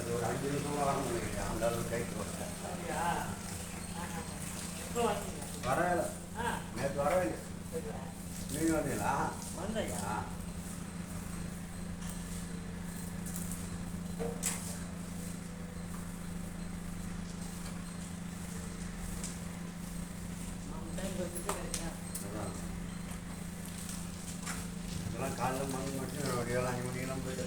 அது ஒரு அஞ்சு நிமிஷம் வர முடியல அந்த அளவுக்கு கைக்கு போட்டேன் வரல நேற்று நீங்கள் வந்தீங்களா. இதெல்லாம் காலைல மணி மட்டும் ஏழு அஞ்சு மணிக்கெல்லாம் போயிட்டு.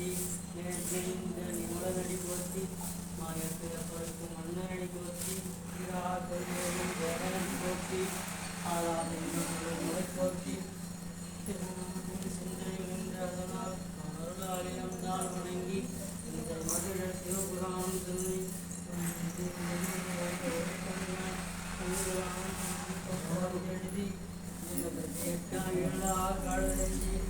சேவடி போற்றி நேர்கின்ற நிமலனடி போற்றி மாயப்பிறப்பருக்கு மன்னனடி போற்றி இரா கொள்வோரும் தேவனடி போற்றி ஆறாவது முறை போற்றி சிந்தனை நின்ற அதனால் அருளாலயம் தாழ் வணங்கி இந்த மதுர சிவபுராணம் தன்னை எழுதி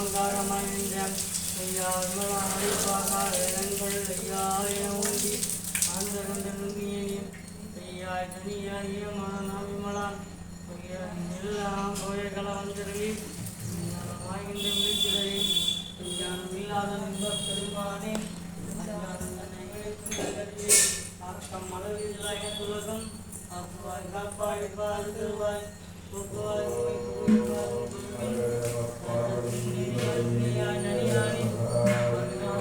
உள்ளத்தில் ஓங்காரமாய் நின்றேன் ஐயா விமலா அழைப்பாக வேதங்கள் ஐயா என ஊந்தி ஆந்த கண்ட நுங்கியேன் ஐயாய் தனியாகிய மகனா விமலான் ஐயா எல்லாம் கோயர்கள வந்திருவி வாய்கின்ற விழிக்கிறேன் ஐயானம் இல்லாத இன்பப் பெருமானே ஐயானம் தன்னை கிடைக்கும் ஆக்கம் மலரில்லாய துலகம் அப்பாய் Bhagavad Gita, Bhagavad